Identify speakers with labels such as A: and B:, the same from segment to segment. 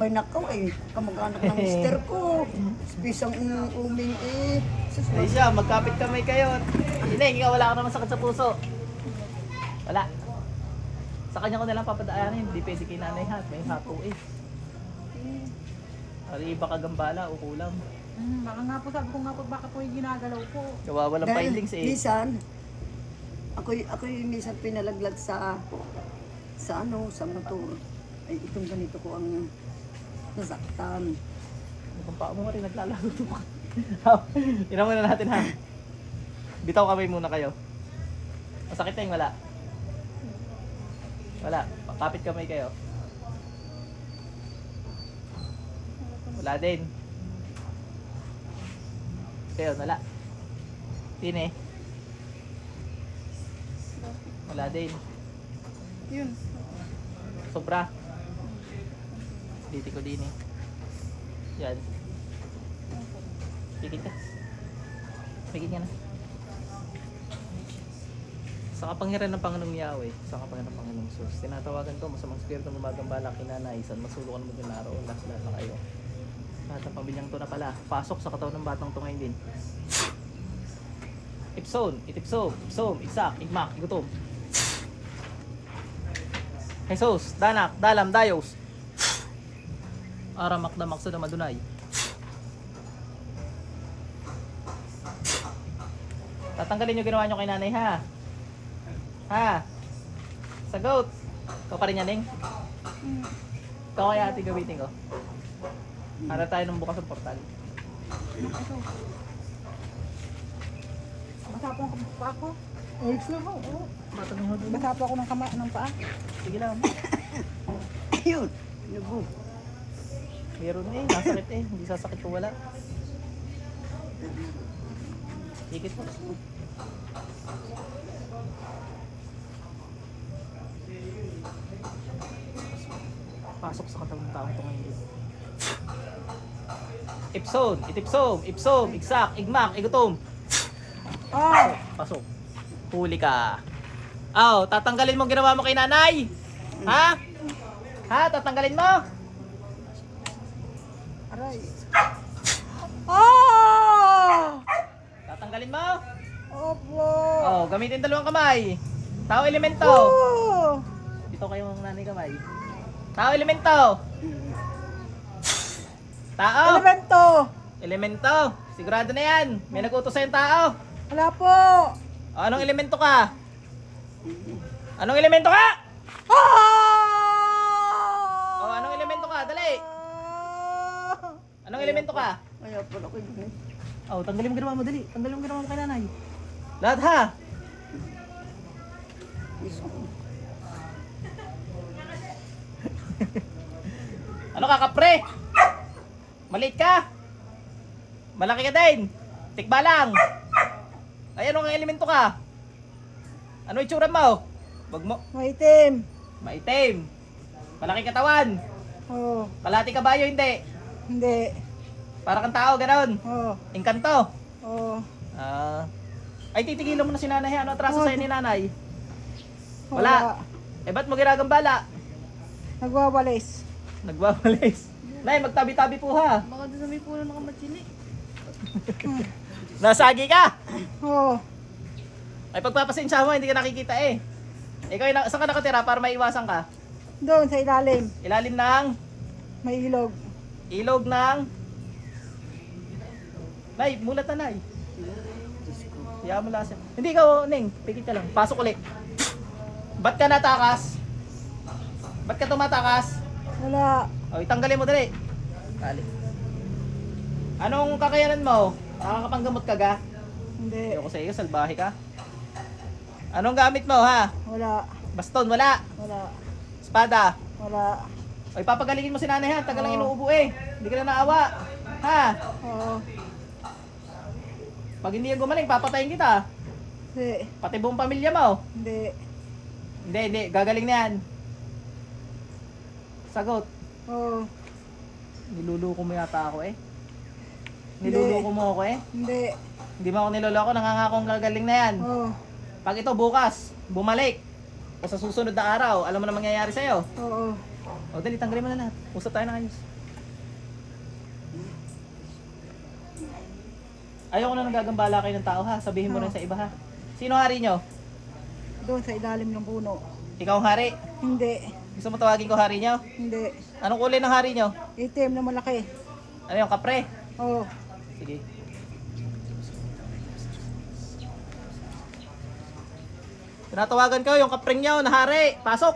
A: Abay nakaw eh, kamag-anak ng mister ko. Bisang um, uming eh. Sus,
B: Ay siya, magkapit kamay kayo. Ineng, ikaw wala ka naman sakit sa puso. Wala. Sa kanya ko na lang papadaanin. Hindi pwede kay nanay hat. May hapo eh. Ari iba kagambala o kulam.
C: Hmm, baka nga po sabi ko nga po baka po yung ginagalaw po.
B: Kawawalang
A: Dahil
B: findings eh.
A: Minsan, ako, ako yung minsan pinalaglag sa sa ano, sa motor. Ay, itong ganito ko ang nasaktan.
B: Kung pa mo rin naglalago to ka. Ina muna natin ha. Bitaw kamay muna kayo. Masakit na yung wala. Wala. Kapit kamay kayo. Wala din. Kayo, wala. Tine. Wala din.
C: Yun.
B: Sobra. Diti ko din eh. Yan. Pigit ka. Pigit ka na. Sa kapangyarihan ng Panginoong Yahweh, sa kapangyarihan ng Panginoong Sus, tinatawagan ko, masamang spirito ng gumagambala kinanaisan, masulukan mo din na araw, lahat lahat na kayo. Lahat ng pamilyang to na pala, pasok sa katawan ng batang to ngayon din. Ipson, itipsom, ipsom, isak, igmak, igutom. Jesus, danak, dalam, dayos. Aramak damak sa madunay. Tatanggalin yung ginawa nyo kay nanay ha. Ha? Sagot. Ikaw pa rin yan, Ning? Ikaw kaya ate gamitin ko. Para tayo nung bukas ng portal.
C: Ito. Basa po ang paa ko.
A: Ayos na ba? Oo.
B: Bata ng hodo.
C: Basa po ako ng kama ng paa.
B: Sige lang.
A: Ayun. Nabu.
B: Meron eh. Nasakit eh. Hindi sasakit kung wala. Ikit mo. Pasok sa katawan ng taong to ngayon. Ipson, itipsom, ipsom, iksak, igmak, igutom.
C: Ah!
B: Pasok. Huli ka. Aw, tatanggalin mo ginawa mo kay nanay. Ha? Ha? Tatanggalin mo?
C: Aray. Ah!
B: Tatanggalin mo?
C: Opo!
B: Oh, gamitin dalawang kamay. Tao elemento.
C: Oh!
B: Dito kayo ng nanay kamay. Tao elemento. Tao.
C: Elemento!
B: Elemento. Sigurado na yan. May nag-utos sa'yo tao.
C: Wala po!
B: O, anong elemento ka? Anong elemento ka?
C: Ah!
B: O, anong elemento ka? Dali. Anong elemento ka?
A: Kaya pala ko yun.
B: Oh, tanggalin mo ginawa mo, dali. Tanggalin mo ginawa mo kay nanay. Lahat ha. Ano ka, kapre? Maliit ka? Malaki ka din? Tikba lang. Ay, ano kang elemento ka? Ano itsura mo? Wag mo.
C: Maitim!
B: Maitim. Malaki katawan.
C: Oh,
B: Kalati kabayo, hindi.
C: Hindi.
B: Para kang tao, ganon.
C: Oh,
B: Engkanto.
C: oh.
B: Ah. ay, titigilan mo na si nanay. Ano atraso
C: Oh.
B: sa'yo ni nanay? Wala. Eh, ba't mo ginagambala?
C: Nagwawalis.
B: Nagwawalis. Nay, magtabi-tabi po ha.
D: Baka doon sa may puno nakamatsili.
B: Nasagi ka.
C: Oh,
B: Ay pagpapasensya mo, hindi ka nakikita eh. Ikaw, yung na- saan ka nakatira para maiwasan ka?
C: doon sa ilalim.
B: Ilalim ng
C: May ilog.
B: Ilog ng... Nay, mulat na nay. Kaya mo lahat Hindi ikaw, Ning, pikit ka lang. Pasok ulit. Ba't ka natakas? Ba't ka tumatakas?
C: Wala.
B: O, itanggalin mo dali. Dali. Anong kakayanan mo? Nakakapanggamot ka ga?
C: Hindi.
B: Ayoko sa iyo, salbahe ka. Anong gamit mo ha?
C: Wala.
B: Baston, wala.
C: Wala.
B: Espada.
C: Wala.
B: Ay, papagalingin mo si nanay ha. Tagal lang inuubo eh. Hindi ka na naawa. Ha?
C: Oo.
B: Pag hindi yan gumaling, papatayin kita.
C: Hindi.
B: Pati buong pamilya mo.
C: Hindi.
B: Hindi, hindi. Gagaling na yan. Sagot.
C: Oo.
B: Niluluko mo yata ako eh. Niluluko mo ako eh.
C: Hindi.
B: Hindi mo ako niloloko. Nangangako ang gagaling na yan.
C: Oo.
B: Pag ito bukas, bumalik. O sa susunod na araw, alam mo na mangyayari sa'yo.
C: Oo.
B: O dali, tanggalin mo na lahat. Usap tayo ng ayos. Ayoko na nagagambala kayo ng tao ha. Sabihin mo rin sa iba ha. Sino hari nyo?
C: Doon sa ilalim ng puno.
B: Ikaw ang hari.
C: Hindi.
B: Gusto mo tawagin ko hari nyo?
C: Hindi.
B: Anong kulay ng hari nyo?
C: Itim na malaki.
B: Ano yung kapre?
C: Oo.
B: Sige. Tinatawagan ko yung kapring nyo na hari. Pasok!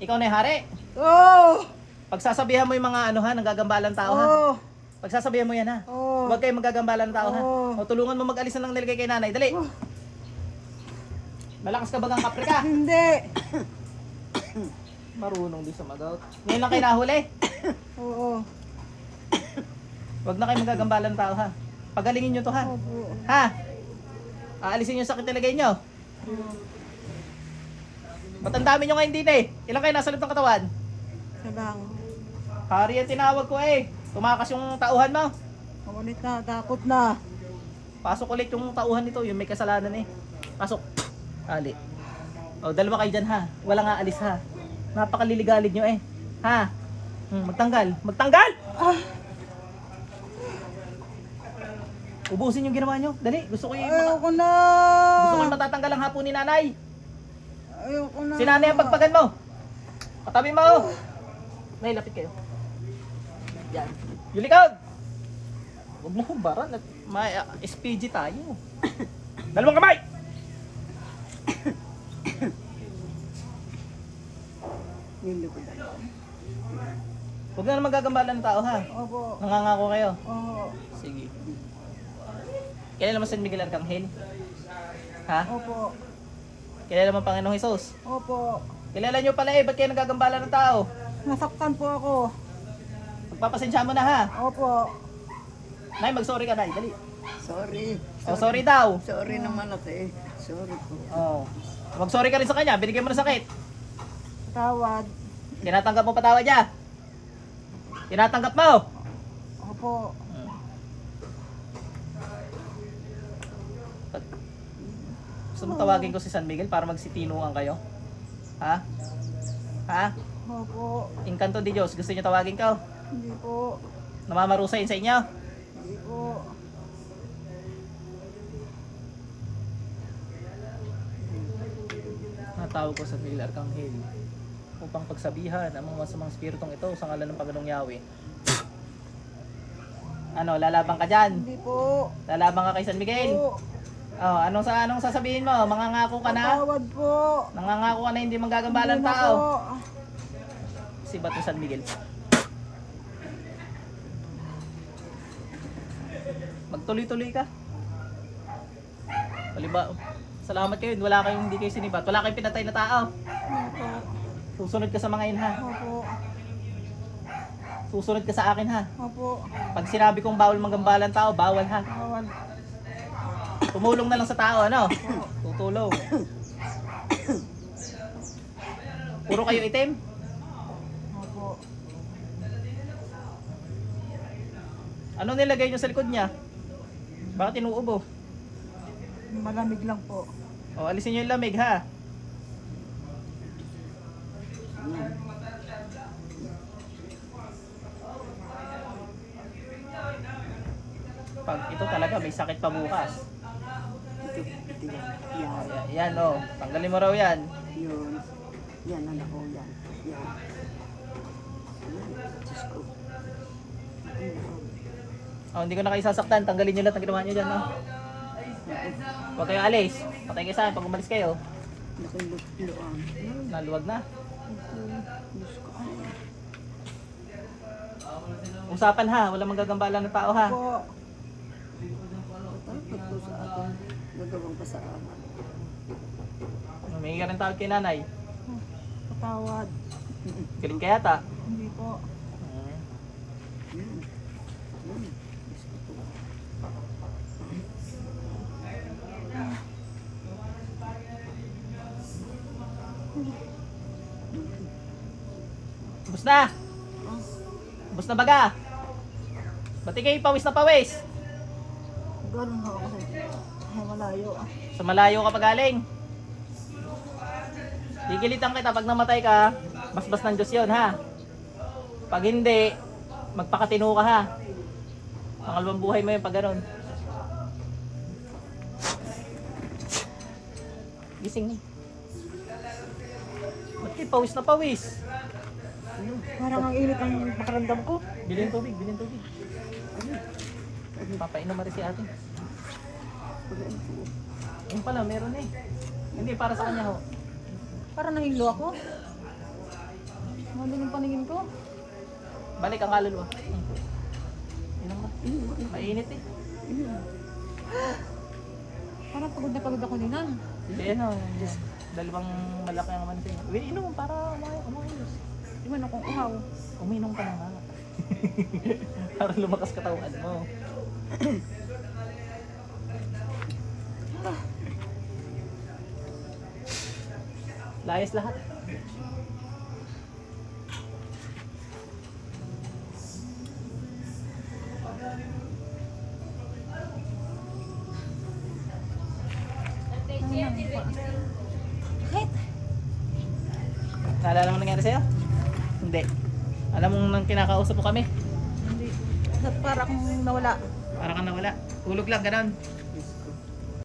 B: Ikaw na yung hari.
C: Oo.
B: Pagsasabihan mo yung mga ano ha, nagagambalang tao ha.
C: Oo.
B: Pagsasabihan mo yan ha.
C: Oo.
B: Huwag kayong magagambalang tao ha.
C: Oo.
B: O tulungan mo mag-alis na ng nilagay kay nanay. Dali. Malakas ka bagang kapre ka.
C: Hindi.
B: Marunong din sa magaw. Ngayon lang kayo nahuli.
C: Oo.
B: Huwag na kayo magagambalang tao ha. Pagalingin nyo to ha.
C: Opo.
B: Ha? Aalisin yung sakit nilagay nyo. Ba't ang dami nyo ngayon din eh? Ilan kayo nasa loob ng katawan?
C: Isa lang.
B: Hari ang tinawag ko eh. Tumakas yung tauhan mo.
C: Kamunit na. Takot na.
B: Pasok ulit yung tauhan nito, yung may kasalanan eh. Pasok. Ali. O, dalawa kayo dyan ha. Walang aalis ha. Napakaliligalig nyo eh. Ha? Hmm, magtanggal. Magtanggal! Ubusin yung ginawa nyo. Dali, gusto ko yung
C: Ayoko na.
B: gusto ko yung matatanggal ang hapon ni nanay.
C: Ayoko na.
B: Si nanay ang pagpagan mo. Katabi mo. Nay, lapit kayo. Yan. Yung likod. Huwag mo humbaran at may uh, SPG tayo. Dalawang kamay!
A: Dalawa.
B: Huwag na naman gagambalan ng tao ha.
C: Opo.
B: Nangangako kayo.
C: Oo.
B: Sige. Kailan naman San Miguel Arcangel? Ha?
C: Opo.
B: Kailan naman Panginoong Jesus?
C: Opo.
B: Kilala nyo pala eh, ba't kayo nagagambala ng tao?
C: Nasaktan po ako.
B: Magpapasensya mo na ha.
C: Opo.
B: Nay, mag-sorry ka, Nay. Dali.
A: Sorry.
B: Oh, sorry daw.
A: Sorry naman ate. Sorry po.
B: Oh. Mag-sorry ka rin sa kanya. Binigyan mo ng sakit.
C: Tawad.
B: Tinatanggap mo patawad niya. Tinatanggap mo.
C: Opo.
B: Gusto mo tawagin ko si San Miguel para magsitinuan kayo? Ha? Ha?
C: Opo.
B: Inkanto di Diyos. Gusto niyo tawagin ko?
C: Hindi po.
B: Namamarusayin sa inyo?
C: Hindi po.
B: Natawag ko sa Miguel Arcangel upang pagsabihan ang mga masamang spiritong ito sa ngalan ng Panginoong Yahweh. Ano, lalabang ka dyan?
C: Hindi po.
B: Lalabang ka kay San Miguel?
C: Po.
B: Oh, anong sa anong sasabihin mo? Mangangako ka na?
C: Tawad po.
B: Nangangako ka na hindi
C: na
B: tao?
C: po.
B: Si Bato San Miguel. Magtuloy-tuloy ka. Paliba, salamat kayo. Wala kayong hindi kayo sinibat. Wala kayong pinatay na tao.
C: Opo.
B: Susunod ka sa mga yun ha.
C: Opo.
B: Susunod ka sa akin ha.
C: Opo.
B: Pag sinabi kong bawal manggambalan tao, bawal ha.
C: Tawad.
B: Tumulong na lang sa tao, ano? Tutulong. Puro kayo itim? Ano nilagay nyo sa likod niya? Bakit inuubo?
C: Malamig lang po.
B: O, alisin nyo yung lamig ha. Pag ito talaga may sakit pa bukas.
A: Ito, ito yan. Yan.
B: Yan, yan o. Tanggalin mo raw yan.
A: Yun. Yan anak ko. Yan. Yan. Yan. Diyos ko.
B: O, hindi ko na kayo sasaktan. Tanggalin nyo lahat ng ginawa nyo dyan. No? Huwag kayo alis. Patay kayo sa akin pag umalis kayo.
A: Nakululuan.
B: Naluwag na. Usapan ha. Wala manggagambala ng tao ha.
C: Opo.
A: Dapat po sa atin. Gagawang pasalamat.
B: May ka rin tawag kay nanay.
C: Patawad.
B: Galing kaya ta.
C: Hindi po.
B: Hmm.
A: Yan. Yan. Diyos ko po.
B: Bus na! Bus na baga! Ba't kayo pawis na pawis?
C: Ganun ho ako. Ay, malayo.
B: Sa malayo ka pa galing. Gigilitan kita pag namatay ka. Basbas ng Diyos yun, ha? Pag hindi, magpakatino ka, ha? Pangalawang buhay mo yun pag ganun. Gising na. Ba't kayo pawis na pawis?
C: Parang ang init ang makaramdam ko.
B: Bilhin tubig, bilhin tubig. Papainom rin si ate. Ayun pala, meron eh. Hindi, para sa kanya ho.
C: Parang nahilo ako. Mali yung paningin ko.
B: Balik ang kaluluwa. Inom mo. Mainit eh.
C: Parang pagod na pagod ako ninan.
B: Hindi ano, dalawang malaki ang naman sa'yo. Uy, inom para umay- umayos.
C: Iwan akong uhaw.
B: Uminom ka na nga. para lumakas katawan mo. Layas lahat.
C: Kahit.
B: Naalala mo nangyari sa'yo? Hindi. Alam mo nang kinakausap mo kami?
C: Hindi. Para akong nawala.
B: Para ka nawala. Tulog lang, ganun.